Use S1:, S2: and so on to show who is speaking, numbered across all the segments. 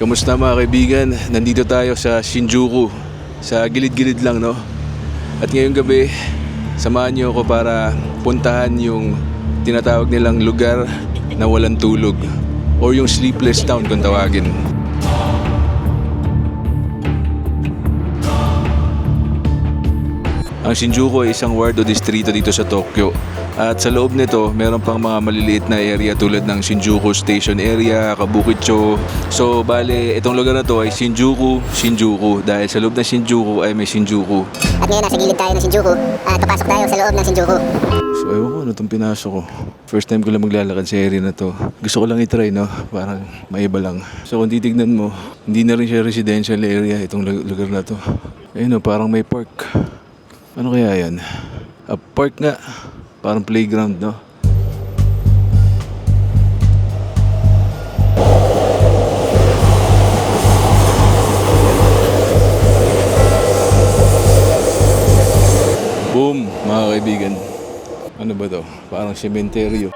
S1: Kamusta mga kaibigan? Nandito tayo sa Shinjuku. Sa gilid-gilid lang, no? At ngayong gabi, samahan niyo ako para puntahan yung tinatawag nilang lugar na walang tulog. Or yung sleepless town kung tawagin. Ang Shinjuku ay isang ward o distrito dito sa Tokyo. At sa loob nito, meron pang mga maliliit na area tulad ng Shinjuku Station Area, Kabukicho. So, bale, itong lugar na to ay Shinjuku, Shinjuku. Dahil sa loob ng Shinjuku ay may Shinjuku.
S2: At ngayon nasa gilid tayo ng Shinjuku. At papasok tayo sa loob ng Shinjuku.
S1: So, ewan ko ano itong pinasok ko. First time ko lang maglalakad sa area na to. Gusto ko lang itry, no? Parang maiba lang. So, kung titignan mo, hindi na rin siya residential area itong lu- lugar na to. Ayun, no, parang may park. Ano kaya yan? A park nga. Parang playground, no? Boom, mga kaibigan. Ano ba to? Parang sementeryo.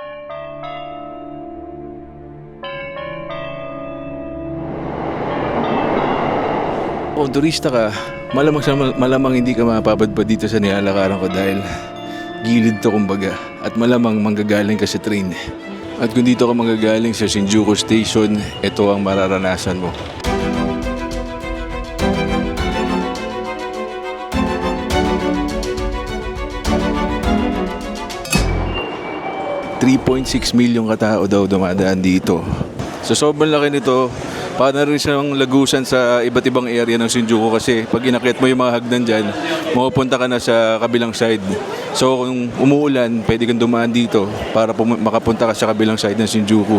S1: Kung turista ka, malamang, malamang hindi ka mapapadpad dito sa nilalakaran ko dahil gilid to kumbaga at malamang manggagaling ka sa train. At kung dito ka manggagaling sa Shinjuku Station, ito ang mararanasan mo. $3.6 milyong katao daw dumadaan dito. So sobrang laki nito, para rin siyang lagusan sa iba't ibang area ng Shinjuku kasi pag inakyat mo yung mga hagdan dyan, mapupunta ka na sa kabilang side. So kung umuulan, pwede kang dumaan dito para makapunta ka sa kabilang side ng Shinjuku.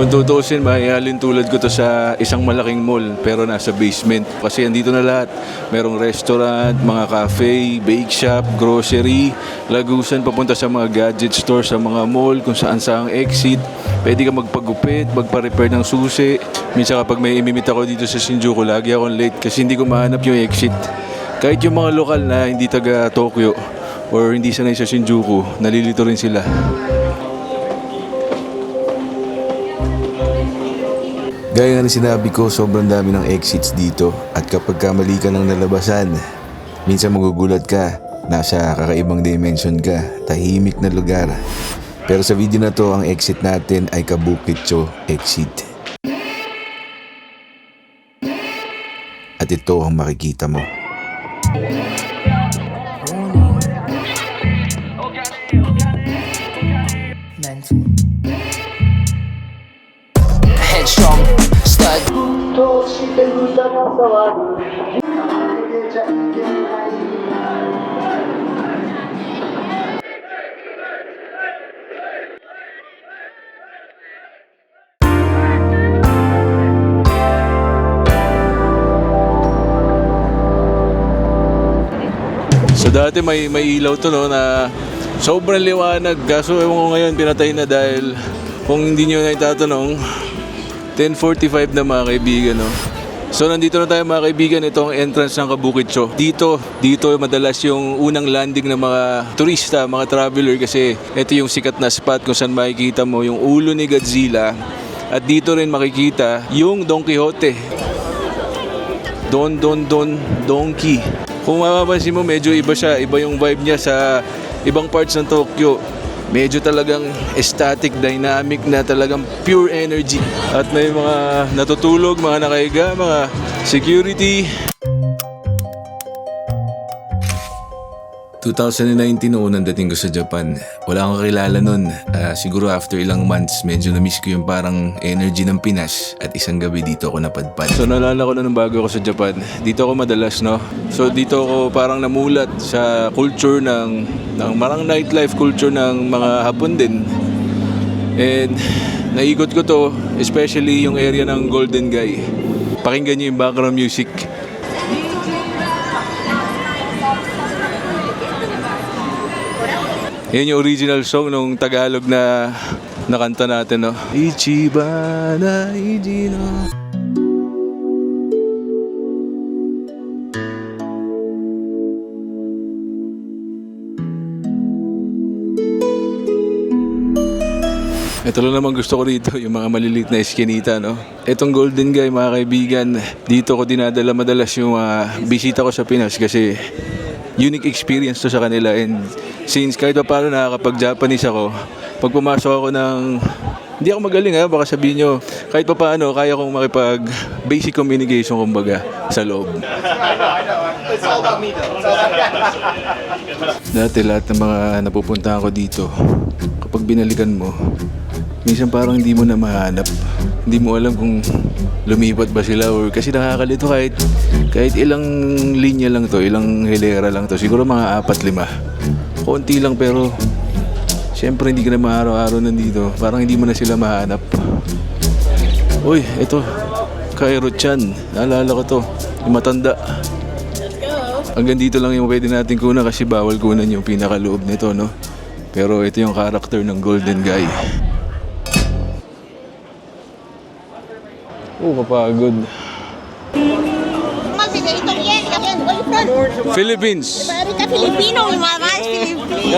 S1: Kung tutuusin, mahihalin tulad ko to sa isang malaking mall pero nasa basement. Kasi andito na lahat. Merong restaurant, mga cafe, bake shop, grocery, lagusan papunta sa mga gadget store, sa mga mall, kung saan saang exit. Pwede ka magpagupit, magpa-repair ng susi. Minsan kapag may imimit ako dito sa Shinjuku, lagi akong late kasi hindi ko mahanap yung exit. Kahit yung mga lokal na hindi taga Tokyo or hindi sanay sa Shinjuku, nalilito rin sila. Gaya nga ng sinabi ko, sobrang dami ng exits dito at kapag kamali ka ng nalabasan, minsan magugulat ka, nasa kakaibang dimension ka, tahimik na lugar. Pero sa video na to, ang exit natin ay Kabukitcho exit. At ito ang makikita mo.
S3: mental.
S1: So dati may, may ilaw to no na sobrang liwanag. Kaso ewan ko ngayon pinatay na dahil kung hindi nyo na itatanong, 10.45 na mga kaibigan no. So nandito na tayo mga kaibigan, ito ang entrance ng Kabukitcho. Dito, dito madalas yung unang landing ng mga turista, mga traveler kasi ito yung sikat na spot kung saan makikita mo yung ulo ni Godzilla. At dito rin makikita yung Don Quixote. Don Don Don Donkey. Kung mapapansin mo, medyo iba siya. Iba yung vibe niya sa ibang parts ng Tokyo. Medyo talagang static, dynamic na talagang pure energy. At may mga natutulog, mga nakahiga, mga security. 2019 noon ang dating ko sa Japan. Wala akong kakilala nun. Ah, siguro after ilang months, medyo na-miss ko yung parang energy ng Pinas at isang gabi dito ako napadpad. So naalala ko na nung bago ako sa Japan. Dito ako madalas, no? So dito ako parang namulat sa culture ng, ng marang nightlife culture ng mga Hapon din. And naikot ko to, especially yung area ng Golden Guy. Pakinggan niyo yung background music. Yan yung original song nung Tagalog na nakanta natin, no? Ichiba na Ijino. Ito lang naman gusto ko rito, yung mga maliliit na eskinita, no? Itong Golden Guy, mga kaibigan, dito ko dinadala madalas yung ah, bisita ko sa Pinas kasi unique experience to sa kanila and since kahit pa paano nakakapag-Japanese ako, pag pumasok ako ng hindi ako magaling ha, baka sabihin nyo, kahit pa paano, kaya kong makipag basic communication kumbaga sa loob. Dati lahat ng mga napupuntahan ko dito, kapag binalikan mo, minsan parang hindi mo na mahanap. Hindi mo alam kung lumipat ba sila or kasi nakakalito kahit kahit ilang linya lang to, ilang hilera lang to. Siguro mga apat lima. Konti lang pero Siyempre hindi ka na maaraw-araw nandito. Parang hindi mo na sila mahanap. Uy, ito. Cairo Chan. Naalala ko to. Yung matanda. Hanggang dito lang yung pwede natin kunan kasi bawal kunan yung pinakaloob nito, no? Pero ito yung character ng Golden Guy. Oh, kapagod.
S4: Where you from?
S1: Philippines.
S4: Margarita Filipino, mi mamá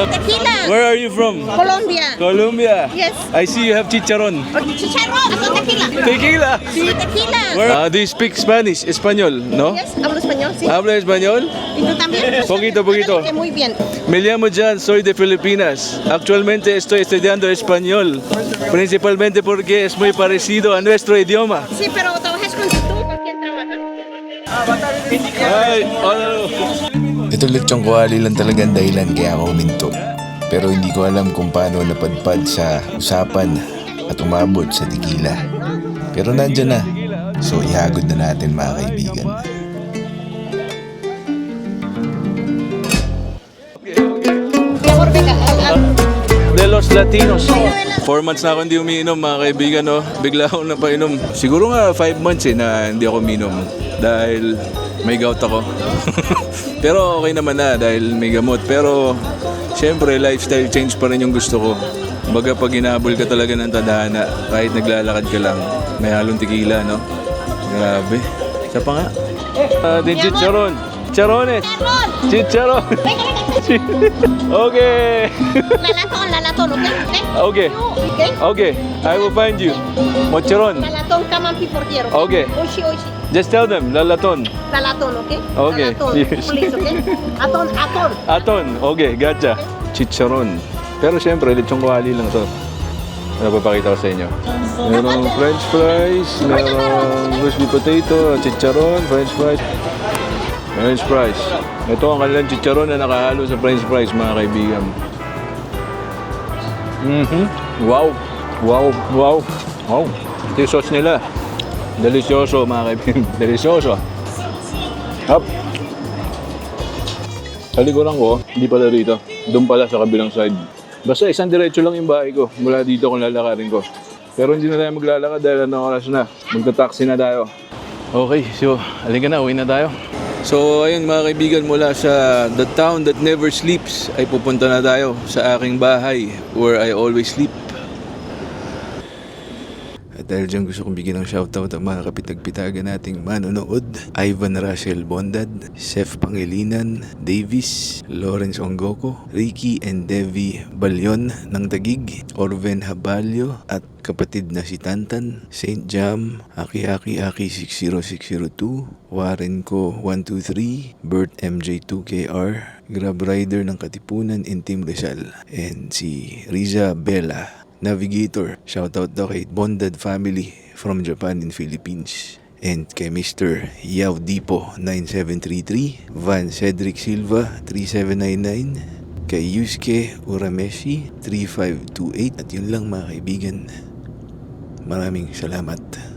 S4: Tequila.
S1: Where are you from?
S4: Colombia.
S1: Colombia.
S4: Yes.
S1: I see you have chicharron.
S4: Chicharrón, ako tequila.
S1: Tequila.
S4: Sí, tequila.
S1: Ah, do you speak Spanish? Español, no?
S4: Yes, hablo español, sí.
S1: ¿Habla español?
S4: ¿Y tú también?
S1: Poquito, poquito.
S4: Que Muy bien.
S1: Me llamo Jan, soy de Filipinas. Actualmente estoy estudiando español, principalmente porque es muy parecido a nuestro idioma.
S4: Sí, pero trabajas con YouTube, ¿con quién trabajas?
S1: Ay, ano?
S5: Lechong kuwali lang talaga ang dahilan kaya ako huminto. Pero hindi ko alam kung paano napadpad sa usapan at umabot sa tequila. Pero nandyan na. So ihagod na natin mga kaibigan.
S4: Mi amor,
S1: los Latinos. Four months na ako hindi umiinom mga kaibigan, no? Bigla akong napainom. Siguro nga five months eh na hindi ako umiinom. Dahil may gout ako. Pero okay naman na dahil may gamot. Pero syempre lifestyle change pa rin yung gusto ko. Baga pag inabol ka talaga ng tadhana, kahit naglalakad ka lang, may halong tequila, no? Grabe. Isa pa nga. Uh, din chicharon. Chicharones. Chicharon. Okay.
S4: Lalatón, lalatón, ¿ok?
S1: Okay.
S4: ¿Ok?
S1: Okay, I will find you. Mocharon.
S4: Lalatón, camampi por quiero.
S1: Okay.
S4: Oishi, oishi.
S1: Just tell them, lalaton.
S4: Lalatón, ¿ok?
S1: Okay,
S4: Lalatón,
S1: yes.
S4: please, ¿ok? Atón, atón.
S1: Aton. Okay, gotcha. Chicharon. Pero syempre, lechong kuhali lang to. Ano papakita ko sa inyo? Merong french fries, merong crispy potato, chicharon, french fries. French fries. Ito ang kanilang chicharon na nakahalo sa french fries, mga kaibigan. Mhm. Wow. Wow. Wow. Wow. Ito yung sauce nila. Delicioso, mga kaibigan. Delicioso. Up. Sa likuran ko, hindi pala rito. Doon pala sa kabilang side. Basta isang diretso lang yung bahay ko. Mula dito kung lalakarin ko. Pero hindi na tayo maglalakad dahil ano oras na. Magta-taxi na tayo. Okay, so alin ka na, uwi na tayo. So ayun mga kaibigan mula sa The Town That Never Sleeps ay pupunta na tayo sa aking bahay where I always sleep. At dahil dyan gusto kong bigyan ng shoutout ang mga kapitagpitagan nating manonood. Ivan Rachel Bondad, Seth Pangilinan, Davis, Lawrence Ongoko, Ricky and Devi Balyon ng Tagig, Orven Habalyo at kapatid na si Tantan, Saint Jam, Aki Aki Aki 60602, Warren Ko 123, Bert MJ2KR, Grab Rider ng Katipunan in Team Rizal, and si Riza Bella Navigator. Shoutout daw kay Bonded Family from Japan and Philippines. And kay Mr. Yao Dipo 9733, Van Cedric Silva 3799, kay Yusuke Urameshi 3528 at yun lang mga kaibigan. Maraming salamat.